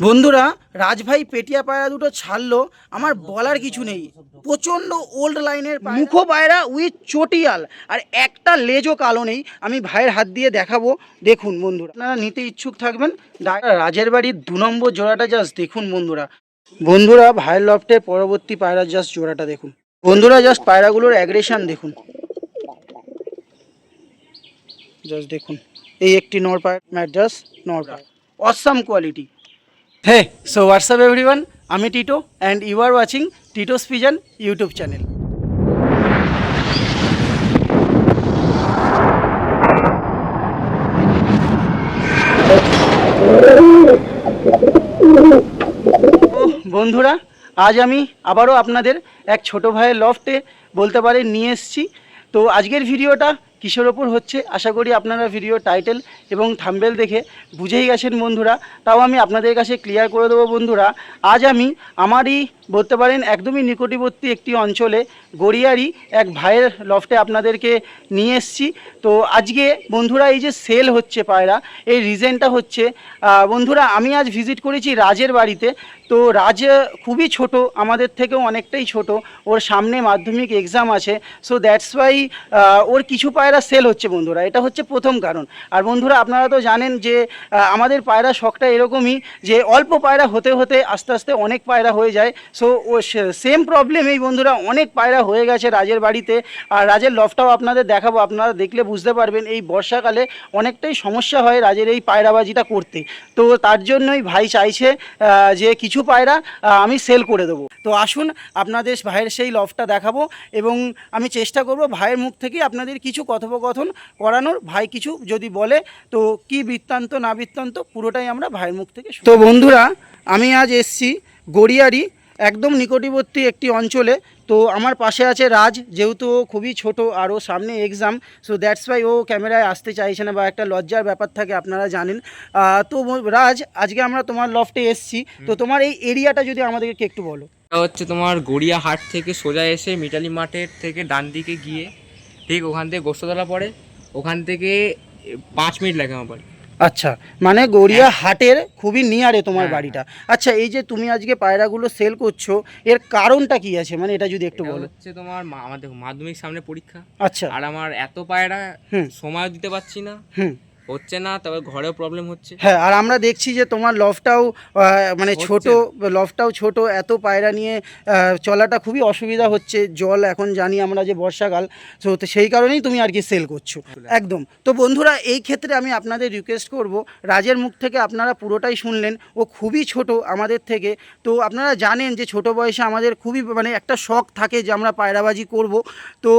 বন্ধুরা, রাজভাই পেটিয়া পায়রা দুটো ছাড়লো, আমার বলার কিছু নেই। প্রচণ্ড ওল্ড লাইনের মুখো পায়রা উইথ চটিয়াল, আর একটা লেজও কালো নেই, আমি ভাইয়ের হাত দিয়ে দেখাবো। দেখুন বন্ধুরা, আপনারা নিতে ইচ্ছুক থাকবেন রাজের বাড়ির দু নম্বর জোড়াটা জাস্ট দেখুন বন্ধুরা। বন্ধুরা, ভাইয়ের লফটের পরবর্তী পায়রা জাস্ট জোড়াটা দেখুন। বন্ধুরা জাস্ট পায়রাগুলোর অ্যাগ্রেশন দেখুন। জাস্ট দেখুন। এই একটি নর পায়রা ম্যাড্রাস নর পায়রা awesome quality hey so what's up everyone আমি Tito and you are watching Tito's pigeon YouTube channel. বন্ধুরা, আজ আমি আবারও আপনাদের এক ছোট ভাইয়ের লফটে বলতে পারে নিয়ে এসেছি। তো আজকের ভিডিওটা কিসের ওপর হচ্ছে? আশা করি আপনারা ভিডিও টাইটেল এবং থাম্বেল দেখে বুঝেই গেছেন বন্ধুরা। তাও আমি আপনাদের কাছে ক্লিয়ার করে দেবো বন্ধুরা। আজ আমি আমারই বলতে পারেন একদমই নিকটবর্তী একটি অঞ্চলে গড়িয়ারি এক ভাইয়ের লফটে আপনাদেরকে নিয়ে এসেছি। তো আজকে বন্ধুরা এই যে সেল হচ্ছে পায়রা, এই রিজেনটা হচ্ছে বন্ধুরা আমি আজ ভিজিট করেছি রাজের বাড়িতে। তো রাজ খুবই ছোট, আমাদের থেকেও অনেকটাই ছোট। ওর সামনে মাধ্যমিক এক্সাম আছে। সো দ্যাটস ওয়াই ওর কিছু পায়রা সেল হচ্ছে বন্ধুরা, এটা হচ্ছে প্রথম কারণ। আর বন্ধুরা, আপনারা তো জানেন যে আমাদের পায়রা শখটা এরকমই যে, অল্প পায়রা হতে হতে আস্তে আস্তে অনেক পায়রা হয়ে যায়। সো ও সেম প্রবলেম এই বন্ধুরা, অনেক পায়রা হয়ে গেছে রাজের বাড়িতে। আর রাজের লফটাও আপনাদের দেখাবো, আপনারা দেখলে বুঝতে পারবেন, এই বর্ষাকালে অনেকটাই সমস্যা হয় রাজের এই পায়রাবাজিটা করতে। তো তার জন্যই ভাই চাইছে যে কিছু পায়রা আমি সেল করে দেবো। তো আসুন, আপনাদের ভাইয়ের সেই লফটা দেখাবো এবং আমি চেষ্টা করব ভাইয়ের মুখ থেকে আপনাদের কিছু কথোপকথন করানোর ভাই কিছু যদি বলে তো কি বৃত্তান্ত না বৃত্তান্ত পুরোটাই আমরা ভাইয়ের মুখ থেকে তো বন্ধুরা আমি আজ এসছি গড়িয়ারি একদম নিকটবর্তী একটি অঞ্চলে। তো আমার পাশে আছে রাজ যেহেতু ও খুবই ছোট আর ও সামনে এক্সাম সো দ্যাটস ওয়াই ও ক্যামেরায় আসতে চাইছে না বা একটা লজ্জার ব্যাপার থাকে আপনারা জানেন। তো রাজ আজকে আমরা তোমার লফটে এসছি। তো তোমার এই এরিয়াটা যদি আমাদেরকে একটু বলো। হচ্ছে তোমার গড়িয়া হাট থেকে সোজা এসে মিটালি মাঠের থেকে ডান দিকে গিয়ে ঠিক ওখান থেকে গোস্ততলা পড়ে। ওখান থেকে পাঁচ মিনিট লাগে আমার বাড়ি। আচ্ছা মানে গড়িয়া হাটের খুবই নিয়ারে তোমার হ্যাঁ, বাড়িটা। আচ্ছা এই যে তুমি আজকে পায়রাগুলো সেল করছ এর কারণটা কি আছে? মানে এটা যদি একটু বলো। হচ্ছে তোমার মা- আমাদের মাধ্যমিক সামনে পরীক্ষা। আচ্ছা। আর আমার এত পায়রা হুম। সময় দিতে পারছি না। হুম। হচ্ছে না তবে ঘরেও প্রবলেম হচ্ছে। হ্যাঁ আর আমরা দেখছি যে তোমার লফটাও মানে ছোট লফটাও ছোট এত পায়রা নিয়ে চলাটা খুবই অসুবিধা হচ্ছে জল এখন জানি আমরা যে বর্ষাকাল তো তো সেই কারণেই তুমি আর কি সেল করছ। একদম। তো বন্ধুরা এই ক্ষেত্রে আমি আপনাদের রিকোয়েস্ট করব রাজের মুখ থেকে আপনারা পুরোটাই শুনলেন ও খুবই ছোট আমাদের থেকে তো আপনারা জানেন যে ছোট বয়সে আমাদের খুবই মানে একটা শখ থাকে যে আমরা পায়রাবাজি করব তো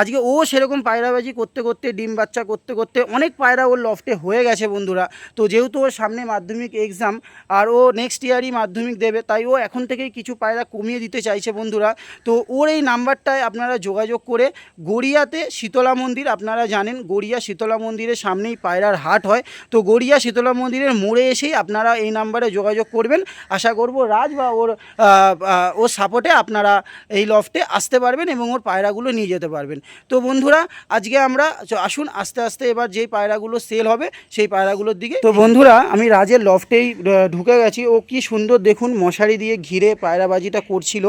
আজকে ও সেরকম পায়রাবাজি করতে করতে ডিম বাচ্চা করতে করতে অনেক পায়রা ওর লফটে হয়ে গেছে বন্ধুরা। তো যেহেতু ওর সামনে মাধ্যমিক এক্সাম আর ও নেক্সট ইয়ারই মাধ্যমিক দেবে, তাই ও এখন থেকেই কিছু পায়রা কমিয়ে দিতে চাইছে বন্ধুরা। তো ওর এই নাম্বারটায় আপনারা যোগাযোগ করে গড়িয়াতে শীতলা মন্দির, আপনারা জানেন গড়িয়া শীতলা মন্দিরের সামনেই পায়রার হাট হয়। তো গড়িয়া শীতলা মন্দিরের মোড়ে এসেই আপনারা এই নাম্বারে যোগাযোগ করবেন। আশা করব রাজ বা ওর ওর সাপোর্টে আপনারা এই লফটে আসতে পারবেন এবং ওর পায়রাগুলো নিয়ে যেতে পারবেন। তো বন্ধুরা, আজকে আমরা আসুন, আস্তে আস্তে এবার যেই পায়রাগুলো সেল হবে, সেই পায়রাগুলোর দিকে। তো বন্ধুরা, আমি রাজের লফটেই ঢুকে গেছি। ও কি সুন্দর দেখুন, মশারি দিয়ে ঘিরে পায়রাবাজিটা করছিল।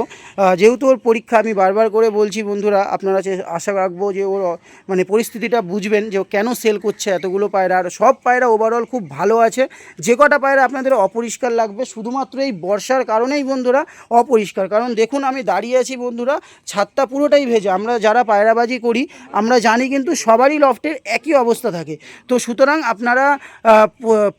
যেহেতু ওর পরীক্ষা, আমি বারবার করে বলছি বন্ধুরা, আপনারা আশা রাখব যে ওর মানে পরিস্থিতিটা বুঝবেন যে কেন সেল করছে এতগুলো পায়রা। আর সব পায়রা ওভারঅল খুব ভালো আছে। যে কটা পায়রা আপনাদের অপরিষ্কার লাগবে, শুধুমাত্র এই বর্ষার কারণেই বন্ধুরা অপরিষ্কার। কারণ দেখুন, আমি দাঁড়িয়ে আছি বন্ধুরা, ছাদটা পুরোটাই ভেজে। আমরা যারা পায়রাবাজি করি, আমরা জানি কিন্তু সবারই লফটের একই অবস্থা থাকে। তো সুতরাং আপনারা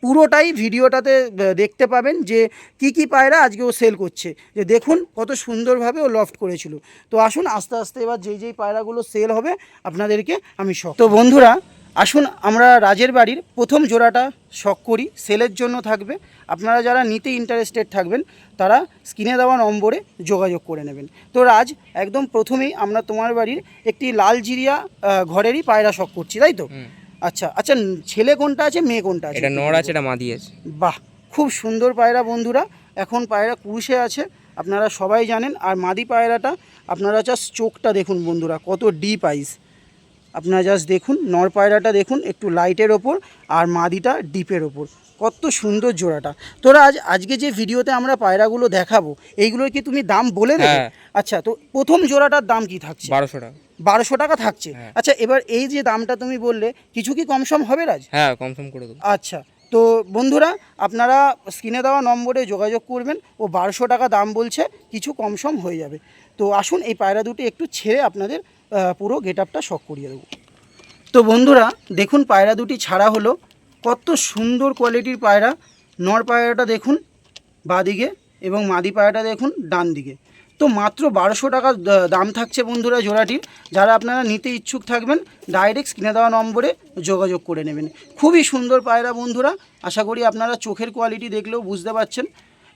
পুরোটাই ভিডিওটাতে দেখতে পাবেন যে কি কি পায়রা আজকে ও সেল করছে। যে দেখুন কত সুন্দরভাবে ও লফট করেছিল। তো আসুন আস্তে আস্তে এবার যেই যেই পায়রাগুলো সেল হবে আপনাদেরকে আমি শখ তো বন্ধুরা আসুন আমরা রাজের বাড়ির প্রথম জোড়াটা শখ করি। সেলের জন্য থাকবে। আপনারা যারা নিতে ইন্টারেস্টেড থাকবেন তারা স্ক্রিনে দেওয়া নম্বরে যোগাযোগ করে নেবেন। তো রাজ একদম প্রথমেই আমরা তোমার বাড়ির একটি লাল জিরিয়া ঘরেরই পায়রা শখ করছি তাই তো। আচ্ছা আচ্ছা ছেলে কোনটা আছে মেয়ে কোনটা আছে? এটা নর আছে এটা মাদি আছে। বাহ খুব সুন্দর পায়রা বন্ধুরা। এখন পায়রা কুরুষে আছে আপনারা সবাই জানেন। আর মাদি পায়রাটা আপনারা জাস্ট চোখটা দেখুন বন্ধুরা কত ডিপ আইস আপনারা জাস্ট দেখুন নর পায়রাটা দেখুন একটু লাইটের ওপর আর মাদিটা ডিপের ওপর। কত সুন্দর জোড়াটা। তোরা আজ আজকে যে ভিডিওতে আমরা পায়রাগুলো দেখাবো এইগুলোর কি তুমি দাম বলে দেবে? হ্যাঁ। আচ্ছা তো প্রথম জোড়াটার দাম কি থাকছে? বারোশো টাকা। বারোশো টাকা থাকছে। হ্যাঁ। আচ্ছা এবার এই যে দামটা তুমি বললে কিছু কি কম সম হবে রাজ? হ্যাঁ কমসম করে দেবো। আচ্ছা তো বন্ধুরা আপনারা স্ক্রিনে দেওয়া নম্বরে যোগাযোগ করবেন ও বারোশো টাকা দাম বলছে কিছু কম সম হয়ে যাবে। তো আসুন এই পায়রা দুটি একটু ছেড়ে আপনাদের পুরো গেট আপটা শখ করিয়ে দেবো। তো বন্ধুরা দেখুন পায়রা দুটি ছাড়া হলো কত সুন্দর কোয়ালিটির পায়রা। নর পায়রাটা দেখুন বাদিকে এবং মাদি পায়রাটা দেখুন ডান দিকে তো মাত্র বারোশো টাকা দাম থাকছে বন্ধুরা জোড়াটির। যারা আপনারা নিতে ইচ্ছুক থাকবেন ডাইরেক্ট স্ক্রিনে দেওয়া নম্বরে যোগাযোগ করে নেবেন। খুবই সুন্দর পায়রা বন্ধুরা, আশা করি আপনারা চোখের কোয়ালিটি দেখলেও বুঝতে পারছেন।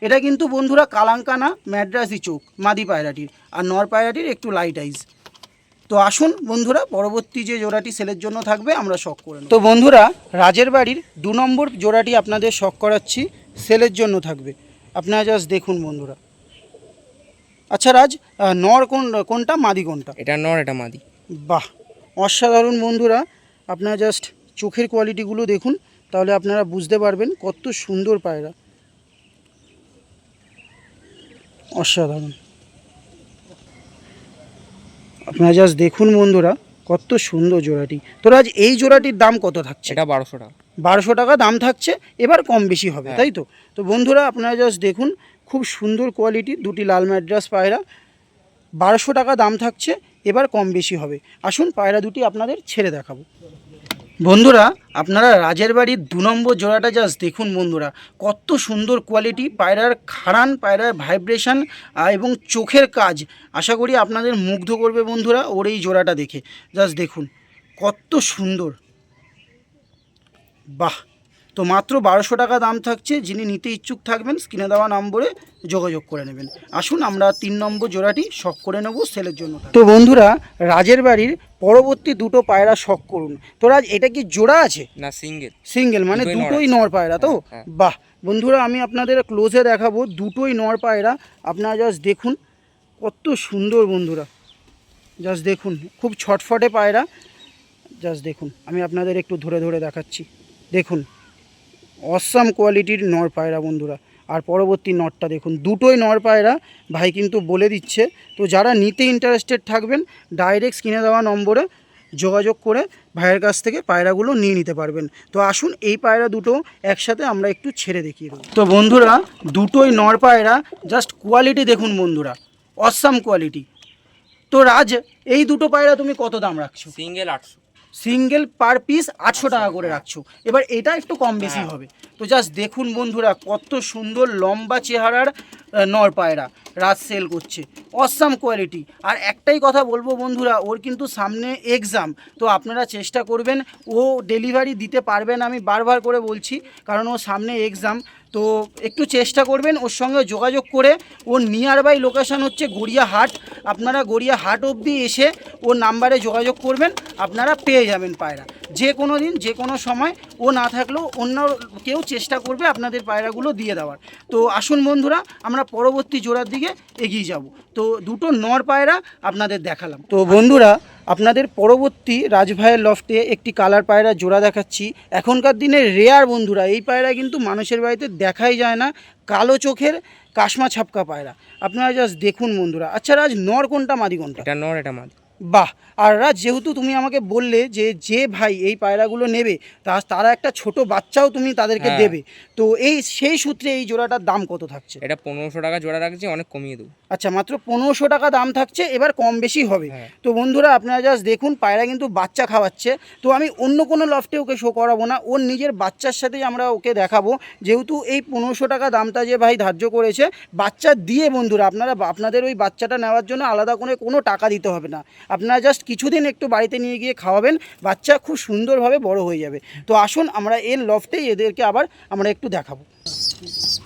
এটা কিন্তু বন্ধুরা কালাঙ্কানা ম্যাড্রাসি চোখ, মাদি পায়রাটির, আর নর পায়রাটির একটু লাইট আইজ তো আসুন বন্ধুরা, পরবর্তী যে জোড়াটি সেলের জন্য থাকবে, আমরা শখ করে তো বন্ধুরা, রাজের বাড়ির দু নম্বর জোড়াটি আপনাদের শখ করাচ্ছি সেলের জন্য থাকবে। আপনারা জাস্ট দেখুন বন্ধুরা। আচ্ছা রাজ নর কোন কোনটা মাদি কোনটা? এটা নর এটা মাদি। বাহ অসাধারণ বন্ধুরা আপনারা জাস্ট চোখের কোয়ালিটিগুলো দেখুন তাহলে আপনারা বুঝতে পারবেন কত সুন্দর পায়রা। অসাধারণ। আপনারা জাস্ট দেখুন বন্ধুরা কত সুন্দর জোড়াটি। তো রাজ এই জোড়াটির দাম কত থাকছে? এটা বারোশো টাকা। বারোশো টাকা দাম থাকছে এবার কম বেশি হবে হ্যাঁ। তাই তো? তো বন্ধুরা আপনারা জাস্ট দেখুন খুব সুন্দর কোয়ালিটি দুটি লাল ম্যাড্রাস পায়রা। বারোশো টাকা দাম থাকছে, এবার কম বেশি হবে। আসুন পায়রা দুটি আপনাদের ছেড়ে দেখাবো। বন্ধুরা, আপনারা রাজের বাড়ির দু নম্বর জোড়াটা জাস্ট দেখুন বন্ধুরা। কত সুন্দর কোয়ালিটি পায়রার খাড়ান, পায়রার ভাইব্রেশন এবং চোখের কাজ। আশা করি আপনাদের মুগ্ধ করবে বন্ধুরা ওর এই জোড়াটা দেখে। জাস্ট দেখুন, কত সুন্দর। বাহ! তো মাত্র বারোশো টাকা দাম থাকছে যিনি নিতে ইচ্ছুক থাকবেন স্ক্রিনে দেওয়া নম্বরে যোগাযোগ করে নেবেন। আসুন আমরা তিন নম্বর জোড়াটি শখ করে নেব সেলের জন্য। তো বন্ধুরা রাজের বাড়ির পরবর্তী দুটো পায়রা শখ করুন। তো রাজ এটা কি জোড়া আছে? না সিঙ্গেল। সিঙ্গেল মানে দুটোই নর পায়রা তো? হ্যাঁ, হ্যাঁ। বাহ! বন্ধুরা আমি আপনাদের ক্লোজে দেখাবো দুটোই নর পায়রা। আপনারা জাস্ট দেখুন কত সুন্দর বন্ধুরা। জাস্ট দেখুন খুব ছটফটে পায়রা। জাস্ট দেখুন আমি আপনাদের একটু ধরে ধরে দেখাচ্ছি। দেখুন। অসাম কোয়ালিটির নর পায়রা বন্ধুরা। আর পরবর্তী নটটা দেখুন, দুটোই নর পায়রা। ভাই কিন্তু বলে দিচ্ছে, তো যারা নিতে ইন্টারেস্টেড থাকবেন ডাইরেক্ট স্ক্রিনে দেওয়া নম্বরে যোগাযোগ করে ভাইয়ের কাছ থেকে পায়রাগুলো নিয়ে নিতে পারবেন। তো আসুন, এই পায়রা দুটো একসাথে আমরা একটু ছেড়ে দেবো। তো বন্ধুরা, দুটোই নর পায়রা। জাস্ট কোয়ালিটি দেখুন বন্ধুরা, অসাম কোয়ালিটি তো রাজ, এই দুটো পায়রা তুমি কত দাম রাখছো? সিঙ্গেল আটশো। সিঙ্গেল পার পিস আটশো টাকা করে রাখছো। এবার এটা একটু কম বেশি হ্যাঁ। হবে। তো জাস্ট দেখুন বন্ধুরা কত সুন্দর লম্বা চেহারার নর পায়রা রাত সেল করছে। অসাম কোয়ালিটি আর একটাই কথা বলব বন্ধুরা ওর কিন্তু সামনে এক্সাম তো আপনারা চেষ্টা করবেন ও ডেলিভারি দিতে পারবেন আমি বারবার করে বলছি কারণ ও সামনে এক্সাম তো একটু চেষ্টা করবেন ওর সঙ্গে যোগাযোগ করে ওর নিয়ার বাই লোকেশান হচ্ছে গড়িয়া হাট। আপনারা গড়িয়া হাট অবধি এসে ওর নাম্বারে যোগাযোগ করবেন, আপনারা পেয়ে যাবেন পায়রা। যে কোনো দিন, যে কোনো সময় ও না থাকলেও অন্য কেউ চেষ্টা করবে আপনাদের পায়রাগুলো দিয়ে দেওয়ার। তো আসুন বন্ধুরা, আমরা পরবর্তী জোড়ার দিকে এগিয়ে যাব। তো দুটো নর পায়রা আপনাদের দেখালাম। তো বন্ধুরা আপনাদের পরবর্তী রাজভাইয়ের লফটে একটি কালার পায়রা জোড়া দেখাচ্ছি। এখনকার দিনে রেয়ার বন্ধুরা এই পায়রা কিন্তু মানুষের বাড়িতে দেখাই যায় না কালো চোখের কাশমা ছাপকা পায়রা। আপনারা জাস্ট দেখুন বন্ধুরা। আচ্ছা রাজ নর কোনটা মাদি কোনটা? এটা নর এটা মাদি। বাহ! আর রাজ যেহেতু তুমি আমাকে বললে যে যে ভাই এই পায়রাগুলো নেবে তা তারা একটা ছোট বাচ্চাও তুমি তাদেরকে হ্যাঁ। দেবে। তো এই সেই সূত্রে এই জোড়াটার দাম কত থাকছে? এটা পনেরোশো টাকা জোড়া রাখছি অনেক কমিয়ে দেবো। আচ্ছা মাত্র পনেরোশো টাকা দাম থাকছে এবার কম বেশি হবে। হ্যাঁ। তো বন্ধুরা আপনারা জাস্ট দেখুন পায়রা কিন্তু বাচ্চা খাওয়াচ্ছে। তো আমি অন্য কোনো লফটে ওকে শো করাবো না ওর নিজের বাচ্চার সাথেই আমরা ওকে দেখাবো। যেহেতু এই পনেরোশো টাকা দামটা যে ভাই ধার্য করেছে বাচ্চা দিয়ে বন্ধুরা আপনারা আপনাদের ওই বাচ্চাটা নেওয়ার জন্য আলাদা করে কোনো টাকা দিতে হবে না। আপনারা জাস্ট কিছুদিন একটু বাড়িতে নিয়ে গিয়ে খাওয়াবেন বাচ্চা খুব সুন্দরভাবে বড় হয়ে যাবে। তো আসুন আমরা এর লফটেই এদেরকে আবার আমরা একটু দেখাবো।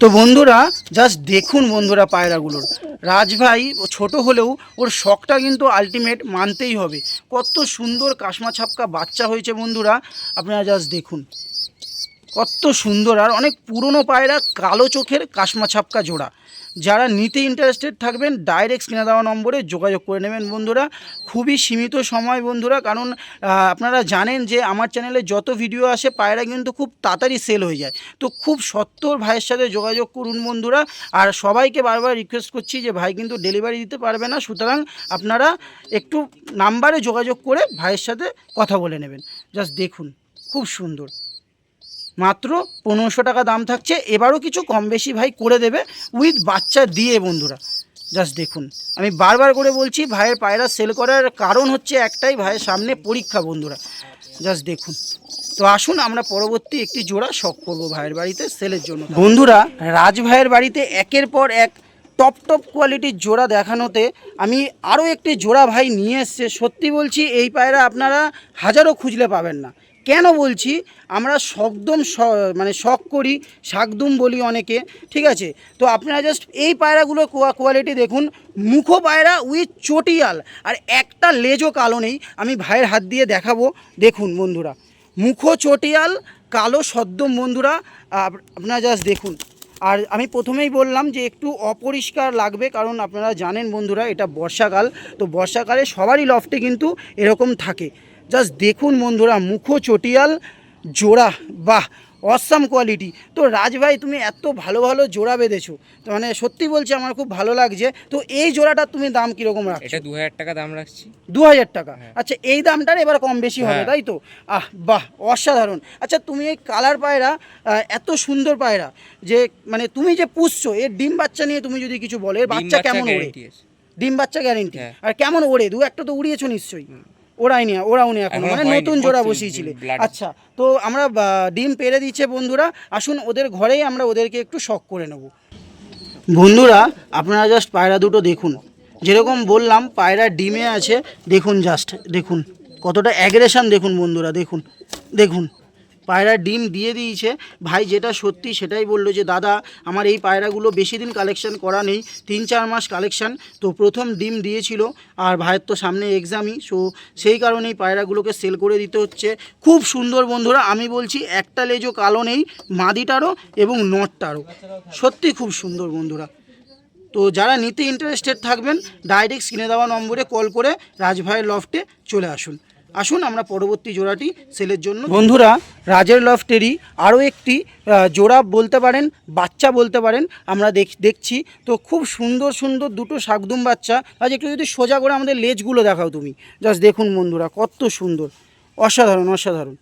তো বন্ধুরা জাস্ট দেখুন বন্ধুরা পায়রাগুলোর। রাজভাই ছোট হলেও ওর শখটা কিন্তু আলটিমেট মানতেই হবে। কত সুন্দর কাশমা ছাপকা বাচ্চা হয়েছে বন্ধুরা, আপনারা জাস্ট দেখুন। কত সুন্দর আর অনেক পুরনো পায়রা, কালো চোখের কাশমা ছাপকা জোড়া। যারা নিতে ইন্টারেস্টেড থাকবেন ডাইরেক্ট স্ক্রিনে দেওয়া নম্বরে যোগাযোগ করে নেবেন বন্ধুরা। খুবই সীমিত সময় বন্ধুরা, কারণ আপনারা জানেন যে আমার চ্যানেলে যত ভিডিও আসে, পায়রা কিন্তু খুব তাড়াতাড়ি সেল হয়ে যায়। তো খুব সত্তর ভাইয়ের সাথে যোগাযোগ করুন বন্ধুরা। আর সবাইকে বারবার রিকোয়েস্ট করছি যে ভাই কিন্তু ডেলিভারি দিতে পারবে না, সুতরাং আপনারা একটু নাম্বারে যোগাযোগ করে ভাইয়ের সাথে কথা বলে নেবেন। জাস্ট দেখুন, খুব সুন্দর। মাত্র পনেরোশো টাকা দাম থাকছে। এবারও কিছু কম বেশি ভাই করে দেবে উইথ বাচ্চা দিয়ে বন্ধুরা। জাস্ট দেখুন, আমি বারবার করে বলছি, ভাইয়ের পায়রা সেল করার কারণ হচ্ছে একটাই ভাইয়ের সামনে পরীক্ষা বন্ধুরা। জাস্ট দেখুন। তো আসুন, আমরা পরবর্তী একটি জোড়া শখ করব ভাইয়ের বাড়িতে সেলের জন্য। বন্ধুরা, রাজ ভাইয়ের বাড়িতে একের পর এক টপ টপ কোয়ালিটির জোড়া দেখানোতে আমি আরও একটি জোড়া ভাই নিয়ে এসছে। সত্যি বলছি, এই পায়রা আপনারা হাজারও খুঁজলে পাবেন না। কেন বলছি? আমরা সকদম স- মানে শখ করি, শাকদুম বলি অনেকে, ঠিক আছে? তো আপনারা জাস্ট এই পায়রাগুলোর কোয়া- কোয়ালিটি দেখুন। মুখো পায়রা উইথ চটিয়াল। আর একটা লেজও কালো নেই, আমি ভাইয়ের হাত দিয়ে দেখাবো। দেখুন বন্ধুরা, মুখো চটিয়াল, কালো সদ্যম বন্ধুরা, আপ- আপনারা জাস্ট দেখুন। আর আমি প্রথমেই বললাম যে একটু অপরিষ্কার লাগবে, কারণ আপনারা জানেন বন্ধুরা, এটা বর্ষাকাল। তো বর্ষাকালে সবারই লফটে কিন্তু এরকম থাকে। জাস্ট দেখুন বন্ধুরা মুখো চটিয়াল জোড়া বাহ অসাম কোয়ালিটি তো রাজভাই তুমি এত ভালো ভালো জোড়া বেঁধেছো তো মানে সত্যি বলছি আমার খুব ভালো লাগছে। তো এই জোড়াটার তুমি দাম কীরকম রাখছো? এটা দু হাজার টাকা দাম রাখছি। দু হাজার টাকা আচ্ছা এই দামটার এবার কম বেশি হবে হ্যাঁ। তাই তো? আহ বাহ অসাধারণ। আচ্ছা তুমি এই কালার পায়রা এত সুন্দর পায়রা যে মানে তুমি যে পুষছো এর ডিম বাচ্চা নিয়ে তুমি যদি কিছু বলো এর বাচ্চা কেমন ওড়ে? ডিম বাচ্চা গ্যারেন্টি হ্যাঁ। আর কেমন ওড়ে? দু একটা তো উড়িয়েছো নিশ্চয়ই। ওরাইনি ওরাউনি এখন মানে নতুন জোড়া বসিয়েছিল। বসিয়েছিলে আচ্ছা তো আমরা ডিম পেরে দিচ্ছে বন্ধুরা আসুন ওদের ঘরেই আমরা ওদেরকে একটু শখ করে নেব। বন্ধুরা আপনারা জাস্ট পায়রা দুটো দেখুন। যেরকম বললাম পায়রা ডিমে আছে দেখুন জাস্ট দেখুন কতটা অ্যাগ্রেশন দেখুন বন্ধুরা দেখুন দেখুন। পায়রা ডিম দিয়ে দিয়েছে। ভাই যেটা সত্যি সেটাই বলল যে, দাদা, আমার এই পায়রাগুলো বেশি দিন কালেকশান করা নেই, তিন চার মাস কালেকশান তো প্রথম ডিম দিয়েছিল আর ভাইয়ের তো সামনে এক্সামই সো সেই কারণেই পায়রাগুলোকে সেল করে দিতে হচ্ছে। খুব সুন্দর বন্ধুরা, আমি বলছি একটা লেজও কালো নেই, মাদিটারও এবং নটটারও। সত্যি খুব সুন্দর বন্ধুরা। তো যারা নিতে ইন্টারেস্টেড থাকবেন ডাইরেক্ট স্ক্রিনে দেওয়া নম্বরে কল করে রাজভাইয়ের লফটে চলে আসুন। আসুন আমরা পরবর্তী জোড়াটি সেলের জন্য বন্ধুরা রাজের লফটেরই আরও একটি জোড়া বলতে পারেন বাচ্চা বলতে পারেন আমরা দেখ দেখছি। তো খুব সুন্দর সুন্দর দুটো শাকদুম বাচ্চা। আজ একটু যদি সোজা করে আমাদের লেজগুলো দেখাও তুমি। জাস্ট দেখুন বন্ধুরা কত সুন্দর। অসাধারণ অসাধারণ।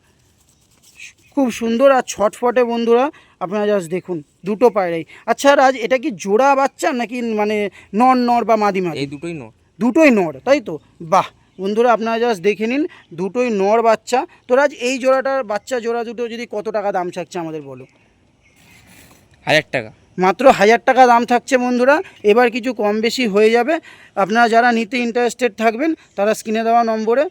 খুব সুন্দর আর ছটফটে বন্ধুরা আপনারা জাস্ট দেখুন দুটো পায়রাই আচ্ছা রাজ এটা কি জোড়া বাচ্চা নাকি মানে নর নর বা মাদি মাদি? এই দুটোই নোট দুটোই নর তাই তো? বাহ! বন্ধুরা আপনারা জাস্ট দেখে নিন দুটোই নর বাচ্চা। তো রাজ এই জোড়াটার বাচ্চা জোড়া দুটো যদি কত টাকা দাম থাকছে আমাদের বলো? হাজার টাকা। মাত্র হাজার টাকা দাম থাকছে বন্ধুরা এবার কিছু কম বেশি হয়ে যাবে। আপনারা যারা নিতে ইন্টারেস্টেড থাকবেন তারা স্ক্রিনে দেওয়া নম্বরে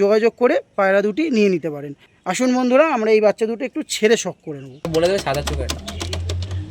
যোগাযোগ করে পায়রা দুটি নিয়ে নিতে পারেন। আসুন বন্ধুরা আমরা এই বাচ্চা দুটো একটু ছেড়ে শখ করে নেব। বলে দেবে সাদা চোখের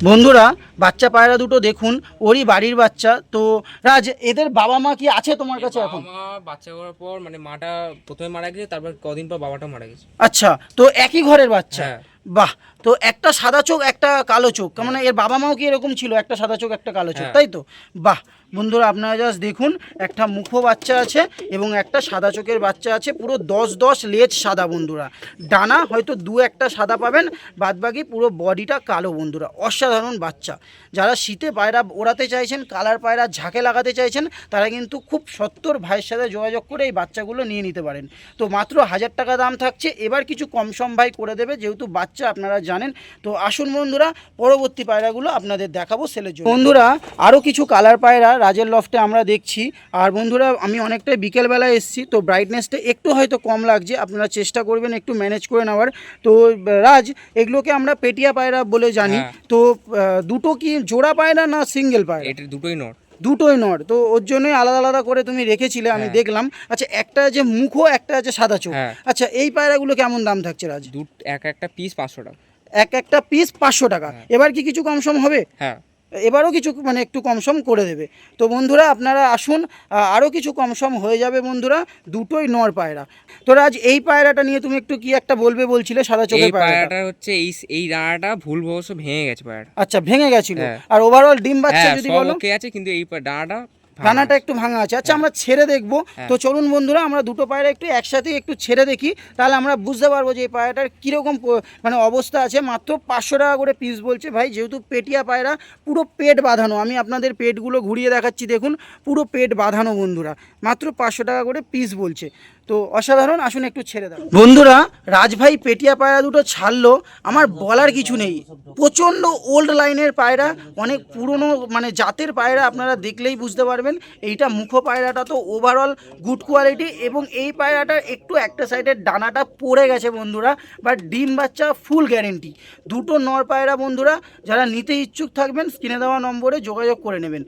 বন্ধুরা বাচ্চা পায়রা দুটো দেখুন ওরই বাড়ির বাচ্চা। তো রাজ এদের বাবা মা কি আছে তোমার কাছে এখন? মা বাচ্চা করার পর মানে মাটা প্রথমে মারা গেছে তারপর কদিন পর বাবাটা মারা গেছে। আচ্ছা তো একই ঘরের বাচ্চা? হ্যাঁ। বাহ তো একটা সাদা চোখ একটা কালো চোখ। মানে এর বাবা মাও কি এরকম ছিল একটা সাদা চোখ একটা কালো চোখ হ্যাঁ। তাই তো? বাহ বন্ধুরা আপনারা জাস্ট দেখুন, একটা মুখো বাচ্চা আছে এবং একটা সাদা চোখের বাচ্চা আছে, পুরো দশ দশ লেজ সাদা বন্ধুরা। ডানা হয়তো দু একটা সাদা পাবেন, বাদবাকি পুরো বডিটা কালো বন্ধুরা, অসাধারণ বাচ্চা। যারা শীতে পায়রা ওড়াতে চাইছেন, কালার পায়রা ঝাঁকে লাগাতে চাইছেন, তারা কিন্তু খুব সত্তর ভাইয়ের সাথে যোগাযোগ করে এই বাচ্চাগুলো নিয়ে নিতে পারেন। তো মাত্র হাজার টাকা দাম থাকছে, এবার কিছু কম সম ভাই করে দেবে, যেহেতু বাচ্চা আপনারা জানেন। তো আসুন বন্ধুরা, পরবর্তী পায়রাগুলো আপনাদের দেখাবো সেলের জন্য। বন্ধুরা আরও কিছু কালার পায়রা রাজের লফটে আমরা দেখছি। আর বন্ধুরা আমি অনেকটাই বিকেলবেলায় এসেছি তো ব্রাইটনেসটা একটু হয়তো কম লাগছে আপনারা চেষ্টা করবেন একটু ম্যানেজ করে নেওয়ার। তো রাজ এগুলোকে আমরা পেটিয়া পায়রা বলে জানি। হ্যাঁ। তো দুটো কি জোড়া পায়রা না সিঙ্গেল পায়রা? এটা দুটোই নোট। দুটোই নর তো ওর জন্যই আলাদা আলাদা করে তুমি রেখেছিলে আমি হ্যাঁ। দেখলাম। আচ্ছা একটা যে মুখো একটা আছে সাদা চোখ। হ্যাঁ। আচ্ছা এই পায়রাগুলো কেমন দাম থাকছে রাজ? দু এক একটা পিস পাঁচশো টাকা। এক একটা পিস পাঁচশো টাকা। এবার কি কিছু কম সম হবে? হ্যাঁ। এবারও কিছু মানে একটু কমসম করে দেবে। তো বন্ধুরা আপনারা আসুন আরও কিছু কমসম হয়ে যাবে বন্ধুরা দুটোই নর পায়রা। তো রাজ এই পায়রাটা নিয়ে তুমি একটু কি একটা বলবে বলছিলে সাদা এই চোখের পায়রাটা হচ্ছে এই এই দাঁড়াটা ভুলবশত ভেঙে গেছে পায়রাটা। আচ্ছা ভেঙে গেছিল। হ্যাঁ। আর ওভারঅল ডিম বাচ্চা হ্যাঁ যদি বলো? কে আছে কিন্তু এই পা- আছে। একটু ভাঙা আছে। আচ্ছা আমরা ছেড়ে দেখব। হ্যাঁ। তো চলুন বন্ধুরা আমরা দুটো পায়রা একটু একসাথে একটু ছেড়ে দেখি তাহলে আমরা বুঝতে পারব যে এই পায়রাটার কীরকম মানে অবস্থা আছে। মাত্র পাঁচশো টাকা করে পিস বলছে। ভাই যেহেতু পেটিয়া পায়রা পুরো পেট বাঁধানো। আমি আপনাদের পেটগুলো ঘুরিয়ে দেখাচ্ছি দেখুন পুরো পেট বাঁধানো বন্ধুরা। মাত্র পাঁচশো টাকা করে পিস বলছে। তো অসাধারণ, আসুন একটু ছেড়ে দাও। বন্ধুরা, রাজভাই পেটিয়া পায়রা দুটো ছাড়লো, আমার বলার কিছু নেই। প্রচণ্ড ওল্ড লাইনের পায়রা, অনেক পুরনো মানে জাতের পায়রা আপনারা দেখলেই বুঝতে পারবেন। এইটা মুখ পায়রাটা তো ওভারঅল গুড কোয়ালিটি এবং এই পায়রাটার একটু একটা সাইডের ডানাটা পড়ে গেছে বন্ধুরা বাট ডিম বাচ্চা ফুল গ্যারেন্টি দুটো নর পায়রা বন্ধুরা, যারা নিতে ইচ্ছুক থাকবেন, স্ক্রিনে দেওয়া নম্বরে যোগাযোগ করে নেবেন।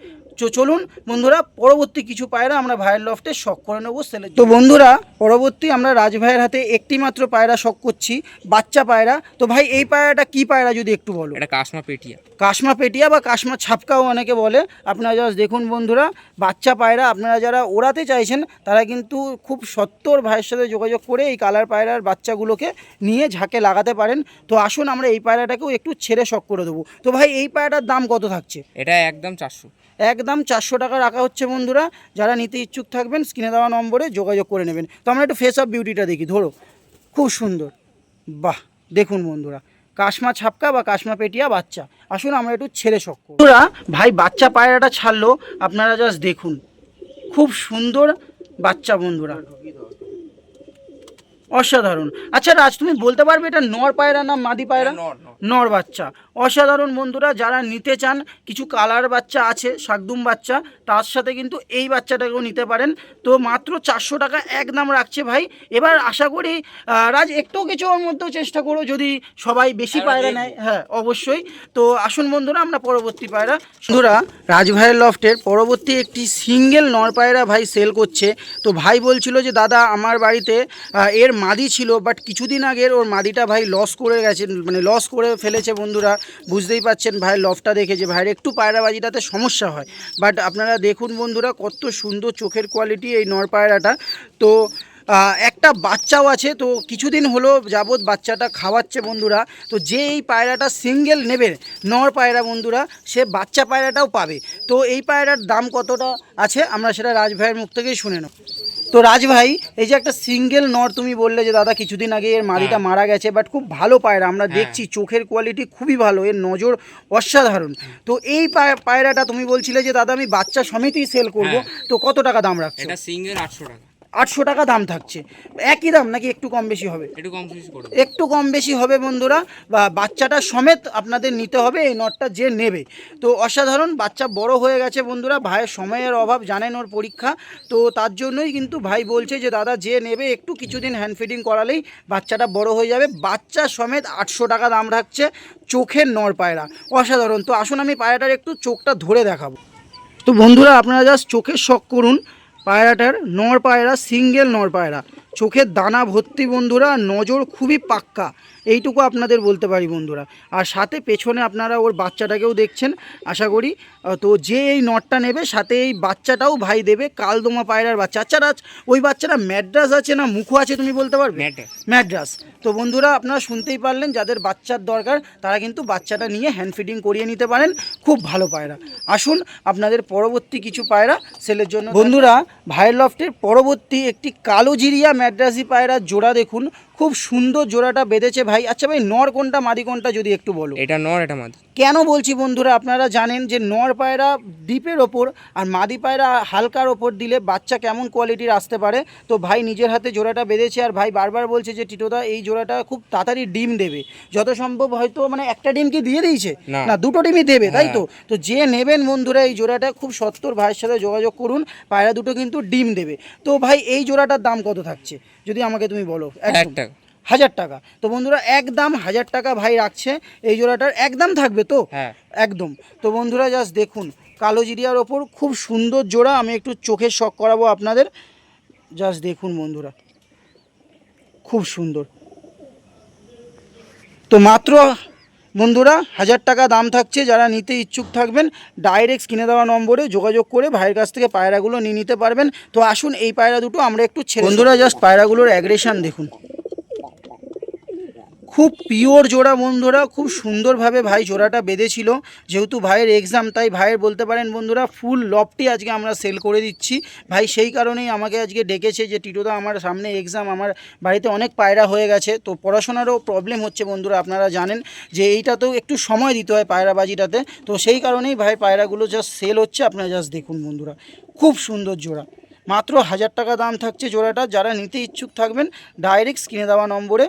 চলুন বন্ধুরা পরবর্তী কিছু পায়রা আমরা ভাইয়ের লফটে শখ করে নেব সেলে তো বন্ধুরা পরবর্তী আমরা রাজ ভাইয়ের হাতে একটি মাত্র পায়রা শখ করছি বাচ্চা পায়রা। তো ভাই এই পায়রাটা কি পায়রা যদি একটু বলো? এটা কাশমা পেটিয়া। কাশমা পেটিয়া বা কাশমা ছাপকাও অনেকে বলে। আপনারা জাস্ট দেখুন বন্ধুরা বাচ্চা পায়রা আপনারা যারা ওড়াতে চাইছেন তারা কিন্তু খুব সত্তর ভাইয়ের সাথে যোগাযোগ করে এই কালার পায়রার বাচ্চাগুলোকে নিয়ে ঝাঁকে লাগাতে পারেন। তো আসুন আমরা এই পায়রাটাকেও একটু ছেড়ে শখ করে দেবো। তো ভাই এই পায়রাটার দাম কত থাকছে? এটা একদম চারশো। একদম চারশো টাকা রাখা হচ্ছে বন্ধুরা। যারা নিতে ইচ্ছুক থাকবেন, স্ক্রিনে দেওয়া নম্বরে যোগাযোগ করে নেবেন। তো আমরা একটু ফেস অফ বিউটিটা দেখি, ধরো। খুব সুন্দর। বাহ, দেখুন বন্ধুরা। কাশমা ছাপকা বা কাশমা পেটিয়া বাচ্চা। আসুন, আমরা একটু ছেড়ে শখ বন্ধুরা, ভাই বাচ্চা পায়রাটা ছাড়লো, আপনারা জাস্ট দেখুন। খুব সুন্দর বাচ্চা বন্ধুরা। অসাধারণ। আচ্ছা রাজ, তুমি বলতে পারবে এটা নর পায়রা না মাদি পায়রা? নর, বাচ্চা। অসাধারণ বন্ধুরা যারা নিতে চান কিছু কালার বাচ্চা আছে শাকদুম বাচ্চা তার সাথে কিন্তু এই বাচ্চাটাকেও নিতে পারেন। তো মাত্র চারশো টাকা এক দাম রাখছে ভাই। এবার আশা করি রাজ একটু কিছু ওর মধ্যেও চেষ্টা করো যদি সবাই বেশি পায়রা নেয়। হ্যাঁ অবশ্যই। তো আসুন বন্ধুরা আমরা পরবর্তী পায়রা বন্ধুরা রাজভাইয়ের লফটের পরবর্তী একটি সিঙ্গেল নর পায়রা ভাই সেল করছে। তো ভাই বলছিল যে দাদা আমার বাড়িতে এর মাদি ছিল বাট কিছুদিন আগের ওর মাদিটা ভাই লস করে গেছে মানে লস করে ফেলেছে বন্ধুরা, বুঝতেই পাচ্ছেন ভাই লফটা দেখে যে ভাইয়ের একটু পায়রাবাজিটাতে সমস্যা হয়। বাট আপনারা দেখুন বন্ধুরা, কত সুন্দর চোখের কোয়ালিটি এই নর পায়রাটা। তো একটা বাচ্চাও আছে, তো কিছুদিন হলো যাবৎ বাচ্চাটা খাওয়াচ্ছে বন্ধুরা। তো যে এই পায়রাটা সিঙ্গেল নেবে, নর পায়রা বন্ধুরা, সে বাচ্চা পায়রাটাও পাবে। তো এই পায়রার দাম কতটা আছে, আমরা সেটা রাজ ভাইয়ের মুখ থেকেই শুনে নেব। তো রাজ ভাই এই যে একটা সিঙ্গেল নর তুমি বললে যে দাদা কিছুদিন আগে এর মাদিটা মারা গেছে বাট খুব ভালো পায়রা আমরা দেখছি চোখের কোয়ালিটি খুবই ভালো এর নজর অসাধারণ। তো এই পায়- পায়রাটা তুমি বলছিলে যে দাদা আমি বাচ্চা সমেতই সেল করব তো কত টাকা দাম রাখছো? এটা সিঙ্গেল আটশো টাকা। আটশো টাকা দাম থাকছে। একই দাম নাকি একটু কম বেশি হবে? একটু কম বেশি একটু কম বেশি হবে বন্ধুরা বা বাচ্চাটা সমেত আপনাদের নিতে হবে এই নটটা যে নেবে। তো অসাধারণ বাচ্চা বড় হয়ে গেছে বন্ধুরা ভাইয়ের সময়ের অভাব জানেন ওর পরীক্ষা। তো তার জন্যই কিন্তু ভাই বলছে যে দাদা যে নেবে একটু কিছুদিন হ্যান্ড ফিডিং করালেই বাচ্চাটা বড় হয়ে যাবে। বাচ্চা সমেত আটশো টাকা দাম রাখছে চোখের নর পায়রা। অসাধারণ। তো আসুন আমি পায়রাটার একটু চোখটা ধরে দেখাবো। তো বন্ধুরা আপনারা জাস্ট চোখের শখ করুন। পায়রাটার নর পায়রা সিঙ্গেল নর পায়রা। চোখের দানা ভর্তি বন্ধুরা নজর খুবই পাক্কা। এইটুকু আপনাদের বলতে পারি বন্ধুরা। আর সাথে পেছনে আপনারা ওর বাচ্চাটাকেও দেখছেন আশা করি। তো যে এই নটটা নেবে সাথে এই বাচ্চাটাও ভাই দেবে কালদোমা পায়রার বাচ্চা। আচ্ছা রাজ ওই বাচ্চাটা ম্যাড্রাস আছে না মুখো আছে তুমি বলতে পারবে? ম্যাড্রাস। তো বন্ধুরা আপনারা শুনতেই পারলেন যাদের বাচ্চার দরকার তারা কিন্তু বাচ্চাটা নিয়ে হ্যান্ড ফিডিং করিয়ে নিতে পারেন। খুব ভালো পায়রা। আসুন আপনাদের পরবর্তী কিছু পায়রা সেলের জন্য বন্ধুরা ভাইয়ের লফটের পরবর্তী একটি কালো জিরিয়া ম্যাড্রাসি পায়রার জোড়া দেখুন। খুব সুন্দর জোড়াটা বেঁধেছে ভাই। আচ্ছা ভাই নর কোনটা মাদি কোনটা যদি একটু বলো? এটা নর এটা মাদি। কেন বলছি বন্ধুরা আপনারা জানেন যে নর পায়রা ডিপের ওপর আর মাদি পায়রা হালকার ওপর দিলে বাচ্চা কেমন কোয়ালিটির আসতে পারে? তো ভাই নিজের হাতে জোড়াটা বেঁধেছে আর ভাই বারবার বলছে যে টিটোদা এই জোড়াটা খুব তাড়াতাড়ি ডিম দেবে। যত সম্ভব হয়তো মানে একটা ডিম কি দিয়ে দিয়েছে। না। না দুটো ডিমই দেবে তাই তো? তো যে নেবেন বন্ধুরা এই জোড়াটা খুব সত্তর ভাইয়ের সাথে যোগাযোগ করুন পায়রা দুটো কিন্তু ডিম দেবে। তো ভাই এই জোড়াটার দাম কত থাকছে? যদি আমাকে তুমি বলো এক টাকা। হাজার টাকা। তো বন্ধুরা একদম হাজার টাকা ভাই রাখছে এই জোড়াটার একদম থাকবে তো? হ্যাঁ। একদম। তো বন্ধুরা জাস্ট দেখুন কালো জিরিয়ার ওপর খুব সুন্দর জোড়া আমি একটু চোখের শখ করাবো আপনাদের। জাস্ট দেখুন বন্ধুরা খুব সুন্দর। তো মাত্র বন্ধুরা হাজার টাকা দাম থাকছে যারা নিতে ইচ্ছুক থাকবেন ডাইরেক্ট কিনে দেওয়া নম্বরে যোগাযোগ করে ভাইয়ের কাছ থেকে পায়রাগুলো নিয়ে নিতে পারবেন। তো আসুন এই পায়রা দুটো আমরা একটু ছেড়ে বন্ধুরা জাস্ট পায়রাগুলোর অ্যাগ্রেশান দেখুন। খুব পিওর জোড়া বন্ধুরা, খুব সুন্দরভাবে ভাই জোড়াটা বেঁধেছিল। যেহেতু ভাইয়ের এক্সাম তাই ভাইয়ের বলতে পারেন বন্ধুরা ফুল লবটি আজকে আমরা সেল করে দিচ্ছি। ভাই সেই কারণেই আমাকে আজকে ডেকেছে যে, টিটোদা, আমার সামনে এক্সাম আমার বাড়িতে অনেক পায়রা হয়ে গেছে। তো পড়াশোনারও প্রবলেম হচ্ছে বন্ধুরা, আপনারা জানেন যে, এইটাতেও একটু সময় দিতে হয় পায়রাবাজিটাতে। তো সেই কারণেই ভাই পায়রাগুলো জাস্ট সেল হচ্ছে, আপনারা জাস্ট দেখুন বন্ধুরা। খুব সুন্দর জোড়া। মাত্র হাজার টাকা দাম থাকছে জোড়াটা। যারা নিতে ইচ্ছুক থাকবেন ডাইরেক্ট স্ক্রিনে দেওয়া নম্বরে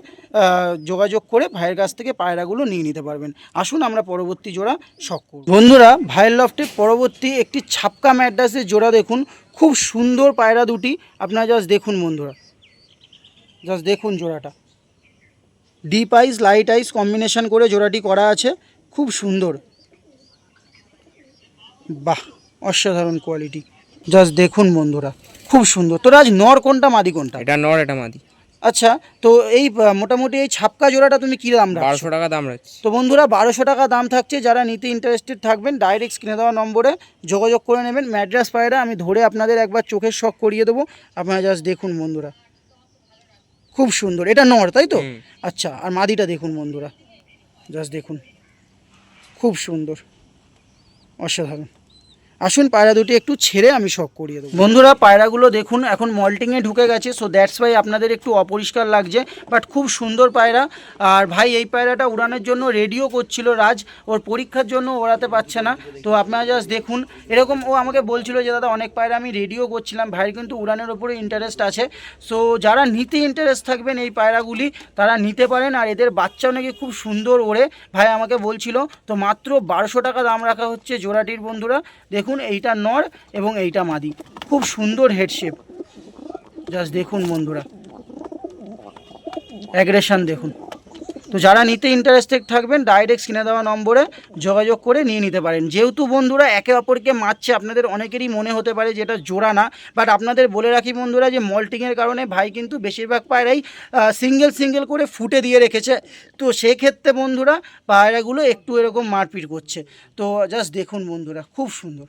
যোগাযোগ করে ভাইয়ের কাছ থেকে পায়রাগুলো নিয়ে নিতে পারবেন। আসুন আমরা পরবর্তী জোড়া শখ করব। বন্ধুরা, ভাইয়ের লফটের পরবর্তী একটি ছাপকা ম্যাড্রাসের জোড়া দেখুন। খুব সুন্দর পায়রা দুটি। আপনারা জাস্ট দেখুন বন্ধুরা। জাস্ট দেখুন জোড়াটা। Deep eyes light eyes combination করে জোড়াটি করা আছে। খুব সুন্দর। বাহ, অসাধারণ কোয়ালিটি জাস্ট দেখুন বন্ধুরা খুব সুন্দর। তো রাজ নর কোনটা মাদি কোনটা? এটা নর এটা মাদি। আচ্ছা তো এই মোটামুটি এই ছাপকা জোড়াটা তুমি কী দাম বারোশো টাকা দাম রাখছি। তো বন্ধুরা বারোশো টাকা দাম থাকছে। যারা নিতে ইন্টারেস্টেড থাকবেন ডাইরেক্ট স্ক্রিনে দেওয়া নম্বরে যোগাযোগ করে নেবেন। ম্যাড্রাস পায়রা আমি ধরে আপনাদের একবার চোখের শখ করিয়ে দেবো। আপনারা জাস্ট দেখুন বন্ধুরা। খুব সুন্দর। এটা নর তাই তো? আচ্ছা আর মাদিটা দেখুন বন্ধুরা। জাস্ট দেখুন। খুব সুন্দর। অসাধারণ। আসুন, পায়রা দুটি একটু ছেড়ে আমি শখ করিয়ে দেবো। বন্ধুরা, পায়রাগুলো দেখুন, এখন মল্টিংয়ে ঢুকে গেছে সো দ্যাটস ওয়াই আপনাদের একটু অপরিষ্কার লাগছে বাট খুব সুন্দর পায়রা। আর ভাই, এই পায়রাটা উড়ানোর জন্য রেডিও করছিল রাজ, ওর পরীক্ষার জন্য ওড়াতে পারছে না, তো আপনারা জাস্ট দেখুন। এরকম ও আমাকে বলছিল যে, দাদা, অনেক পায়রা আমি রেডিও করছিলাম, ভাইয়ের কিন্তু উড়ানের ওপরে ইন্টারেস্ট আছে। সো যারা নিতে ইন্টারেস্ট থাকবেন এই পায়রাগুলি, তারা নিতে পারেন, আর এদের বাচ্চাও নাকি খুব সুন্দর ওড়ে। ভাই আমাকে বলছিল, তো মাত্র বারোশো টাকা দাম রাখা হচ্ছে জোড়াটির, বন্ধুরা, দেখুন। এইটা নর এবং এইটা মাদি। খুব সুন্দর হেডশেপ জাস্ট দেখুন বন্ধুরা। অ্যাগ্রেশন দেখুন। তো যারা নিতে ইন্টারেস্টেড থাকবেন ডাইরেক্ট কিনে দেওয়া নম্বরে যোগাযোগ করে নিয়ে নিতে পারেন। যেহেতু বন্ধুরা একে অপরকে মারছে, আপনাদের অনেকেরই মনে হতে পারে যে এটা জোড়া না বাট আপনাদের বলে রাখি বন্ধুরা যে মল্টিংয়ের কারণে ভাই কিন্তু বেশিরভাগ পায়রাই সিঙ্গেল সিঙ্গেল করে ফুটে দিয়ে রেখেছে। তো সেক্ষেত্রে বন্ধুরা পায়রাগুলো একটু এরকম মারপিট করছে। তো জাস্ট দেখুন বন্ধুরা, খুব সুন্দর।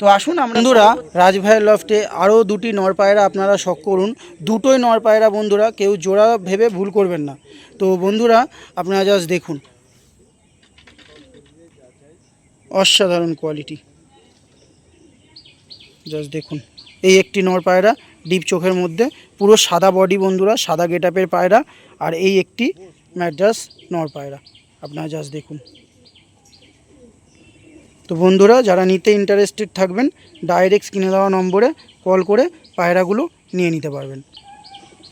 তো আসুন আমরা বন্ধুরা রাজভাইয়ের লফটে আরও দুটি নর পায়রা আপনারা শখ করুন। দুটোই নর পায়রা বন্ধুরা কেউ জোড়া ভেবে ভুল করবেন না। তো বন্ধুরা আপনারা জাস্ট দেখুন। অসাধারণ কোয়ালিটি জাস্ট দেখুন। এই একটি নর পায়রা ডিপ চোখের মধ্যে পুরো সাদা বডি বন্ধুরা সাদা গেটআপের পায়রা আর এই একটি ম্যাড্রাস নর পায়রা আপনারা জাস্ট দেখুন। তো বন্ধুরা যারা নিতে ইন্টারেস্টেড থাকবেন ডাইরেক্ট কিনে দেওয়া নম্বরে কল করে পায়রাগুলো নিয়ে নিতে পারবেন।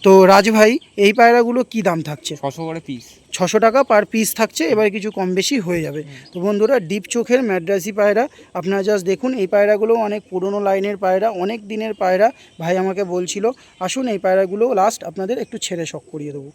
তো রাজ ভাই এই পায়রাগুলো কি দাম থাকছে? ছশো করে পিস ছশো টাকা পার পিস থাকছে এবার কিছু কম বেশি হয়ে যাবে। তো বন্ধুরা ডিপ চোখের ম্যাড্রাসি পায়রা আপনারা জাস্ট দেখুন এই পায়রাগুলো অনেক পুরনো লাইনের পায়রা অনেক দিনের পায়রা। ভাই আমাকে বলছিল আসুন এই পায়রাগুলো লাস্ট আপনাদের একটু ছেড়ে শখ করিয়ে দেবো।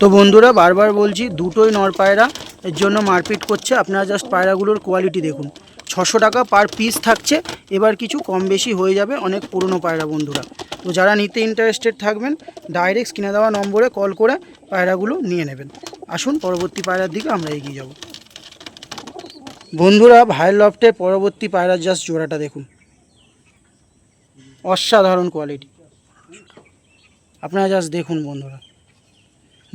তো বন্ধুরা বারবার বলছি, দুটোই নর পায়রা, এর জন্য মারপিট করছে। আপনারা জাস্ট পায়রাগুলোর কোয়ালিটি দেখুন। ছশো টাকা পার পিস থাকছে, এবার কিছু কম বেশি হয়ে যাবে অনেক পুরনো পায়রা বন্ধুরা। তো যারা নিতে ইন্টারেস্টেড থাকবেন ডাইরেক্ট কিনে দেওয়া নম্বরে কল করে পায়রাগুলো নিয়ে নেবেন। আসুন, পরবর্তী পায়রার দিকে আমরা এগিয়ে যাব। বন্ধুরা, ভাইয়ের লফটের পরবর্তী পায়রার জাস্ট জোড়াটা দেখুন। অসাধারণ কোয়ালিটি আপনারা জাস্ট দেখুন বন্ধুরা।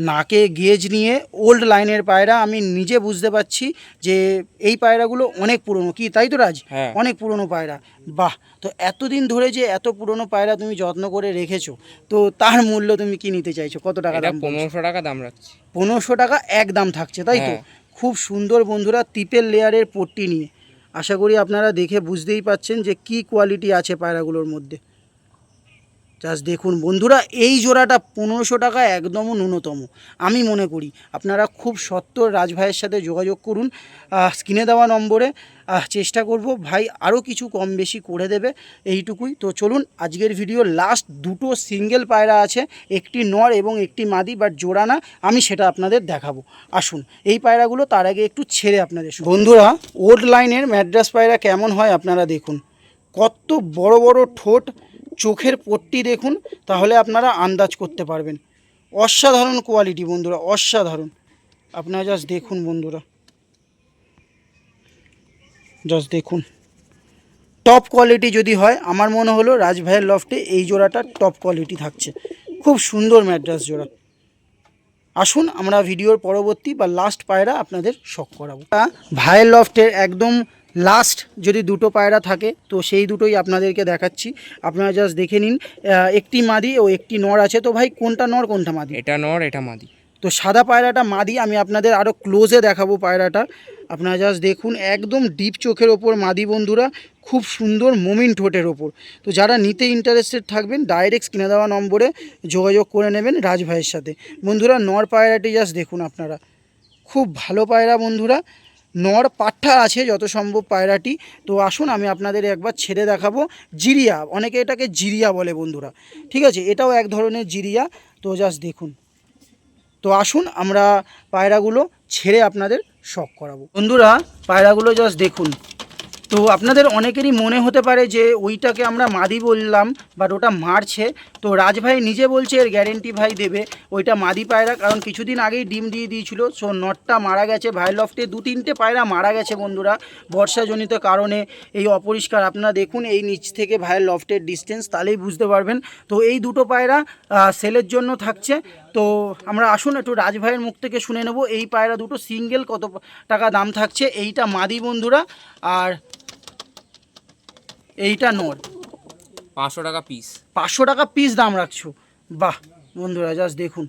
নাকে গেজ নিয়ে ওল্ড লাইনের পায়রা আমি নিজে বুঝতে পারছি যে এই পায়রাগুলো অনেক পুরনো। কি তাই তো রাজ? হ্যাঁ। অনেক পুরনো পায়রা। বাহ! তো এতদিন ধরে যে এত পুরনো পায়রা তুমি যত্ন করে রেখেছো তো তার মূল্য তুমি কি নিতে চাইছো? কত টাকা দাম পনেরোশো টাকা দাম রাখছি। পনেরোশো টাকা এক দাম থাকছে তাই তো? হ্যাঁ। খুব সুন্দর বন্ধুরা তিপের লেয়ারের পট্টি নিয়ে। আশা করি আপনারা দেখে বুঝতেই পাচ্ছেন যে কি কোয়ালিটি আছে পায়রাগুলোর মধ্যে। জাস্ট দেখুন বন্ধুরা, এই জোড়াটা পনেরোশো টাকা একদমও ন্যূনতম। আমি মনে করি আপনারা খুব সত্তর রাজভাইয়ের সাথে যোগাযোগ করুন স্ক্রিনে দেওয়া নম্বরে চেষ্টা করব, ভাই আরও কিছু কম বেশি করে দেবে এইটুকুই। তো চলুন, আজকের ভিডিও লাস্ট দুটো সিঙ্গেল পায়রা আছে, একটি নর এবং একটি মাদি বাট জোড়া না, আমি সেটা আপনাদের দেখাবো। আসুন, এই পায়রাগুলো তার আগে একটু ছেড়ে আপনাদের বন্ধুরা ওল্ড লাইনের ম্যাড্রাস পায়রা কেমন হয় আপনারা দেখুন। কত বড় বড় ঠোঁট চোখের পট্টি দেখুন, তাহলে আপনারা আন্দাজ করতে পারবেন। অসাধারণ কোয়ালিটি বন্ধুরা, অসাধারণ। আপনারা জাস্ট দেখুন বন্ধুরা। জাস্ট দেখুন। টপ কোয়ালিটি যদি হয়, আমার মনে হলো রাজভাইয়ের লফটে এই জোড়াটা টপ কোয়ালিটি থাকছে। খুব সুন্দর ম্যাড্রাস জোড়া। আসুন, আমরা ভিডিওর পরবর্তী বা লাস্ট পায়রা আপনাদের শখ করাবো। ভাইয়ের লফটের একদম লাস্ট যদি দুটো পায়রা থাকে তো সেই দুটোই আপনাদেরকে দেখাচ্ছি। আপনারা জাস্ট দেখে নিন একটি মাদি ও একটি নর আছে। তো ভাই কোনটা নর কোনটা মাদি? এটা নর এটা মাদি। তো সাদা পায়রাটা মাদি আমি আপনাদের আরও ক্লোজে দেখাবো পায়রাটা। আপনারা জাস্ট দেখুন একদম ডিপ চোখের ওপর মাদি বন্ধুরা খুব সুন্দর মোমিন ঠোঁটের ওপর। তো যারা নিতে ইন্টারেস্টেড থাকবেন ডাইরেক্ট কিনে দেওয়া নম্বরে যোগাযোগ করে নেবেন রাজভাইয়ের সাথে। বন্ধুরা নর পায়রাটি জাস্ট দেখুন আপনারা। খুব ভালো পায়রা বন্ধুরা। নর পাঠা আছে যত সম্ভব পায়রাটি। তো আসুন আমি আপনাদের একবার ছেড়ে দেখাবো। জিরিয়া, অনেকে এটাকে জিরিয়া বলে বন্ধুরা। ঠিক আছে? এটাও এক ধরনের জিরিয়া। তো জাস্ট দেখুন। তো আসুন আমরা পায়রাগুলো ছেড়ে আপনাদের শখ করাবো। বন্ধুরা, পায়রাগুলো জাস্ট দেখুন। তো আপনাদের অনেকেরই মনে হতে পারে যে ওইটাকে আমরা মাদি বললাম বাট ওটা মারছে। তো রাজভাই নিজে বলছে এর গ্যারেন্টি ভাই দেবে। ওইটা মাদি পায়রা, কারণ কিছুদিন আগেই ডিম দিয়ে দিয়েছিল। সো নটটা মারা গেছে। ভাই লফটে দু তিনটে পায়রা মারা গেছে বন্ধুরা, বর্ষাজনিত কারণে। এই অপরিষ্কার আপনারা দেখুন, এই নিচ থেকে ভাইয়ের লফটের ডিস্টেন্স তাহলেই বুঝতে পারবেন। তো এই দুটো পায়রা সেলের জন্য থাকছে। তো আমরা আসুন, একটু রাজভাইয়ের মুখ থেকে শুনে নেব। এই পায়রা দুটো সিঙ্গেল কত টাকা দাম থাকছে? এইটা মাদি বন্ধুরা, আর এইটা নর পাঁচশো টাকা পিস পাঁচশো টাকা পিস দাম রাখছো। বাহ, বন্ধুরা জাস্ট দেখুন।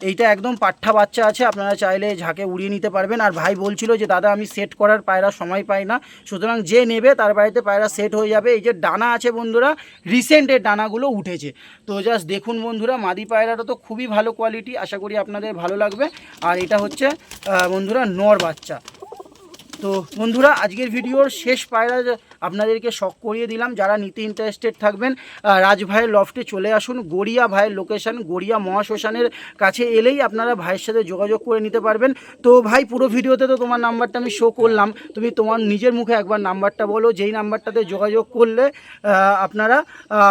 এইটা একদম পাঠ্ঠা বাচ্চা আছে, আপনারা চাইলে ঝাঁকে উড়িয়ে নিতে পারবেন। আর ভাই বলছিল যে, দাদা, আমি সেট করার পায়রা সময় পাই না। সুতরাং যে নেবে, তার বাড়িতে পায়রা সেট হয়ে যাবে। এই যে ডানা আছে, বন্ধুরা রিসেন্ট এর ডানাগুলো উঠেছে। তো জাস্ট দেখুন, বন্ধুরা, মাদি পায়রাটা তো খুবই ভালো কোয়ালিটি আশা করি আপনাদের ভালো লাগবে। আর এটা হচ্ছে বন্ধুরা, নর বাচ্চা। তো বন্ধুরা, আজকের ভিডিওর শেষ পায়রা আপনাদেরকে শখ করিয়ে দিলাম। যারা নিতে ইন্টারেস্টেড থাকবেন আহ, রাজ ভাইয়ের লফটে চলে আসুন। গড়িয়া ভাইয়ের লোকেশান গড়িয়া মহাশ্মশানের কাছে এলেই আপনারা ভাইয়ের সাথে যোগাযোগ করে নিতে পারবেন। তো ভাই পুরো ভিডিওতে তো তোমার নাম্বারটা আমি শো করলাম। তুমি তোমার নিজের মুখে একবার নাম্বারটা বলো। যেই নাম্বারটাতে যোগাযোগ করলে আপনারা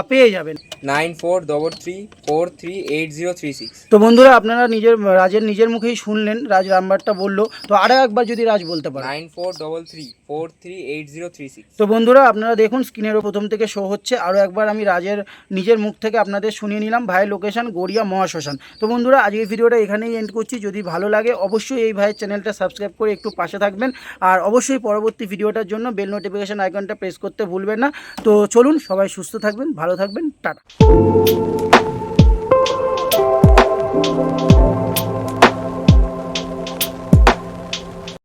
পেয়ে যাবেন। Nine four double three four three eight zero three six তো বন্ধুরা আপনারা নিজের রাজের নিজের মুখেই শুনলেন। রাজ নাম্বারটা বলল। তো আরও একবার যদি রাজ বলতে পারেন nine four double three four three eight zero three তো বন্ধুরা, আপনারা দেখুন স্ক্রিনেরও প্রথম থেকে শো হচ্ছে। আরও একবার আমি রাজের নিজের মুখ থেকে আপনাদের শুনিয়ে নিলাম। ভাইয়ের লোকেশন গড়িয়া মহাশ্মশান। তো বন্ধুরা আজকের ভিডিওটা এখানেই এন্ড করছি। যদি ভালো লাগে, অবশ্যই এই ভাইয়ের চ্যানেলটা সাবস্ক্রাইব করে একটু পাশে থাকবেন। আর অবশ্যই পরবর্তী ভিডিওটার জন্য বেল নোটিফিকেশান আইকনটা প্রেস করতে ভুলবেন না। তো চলুন, সবাই সুস্থ থাকবেন, ভালো থাকবেন। টাটা।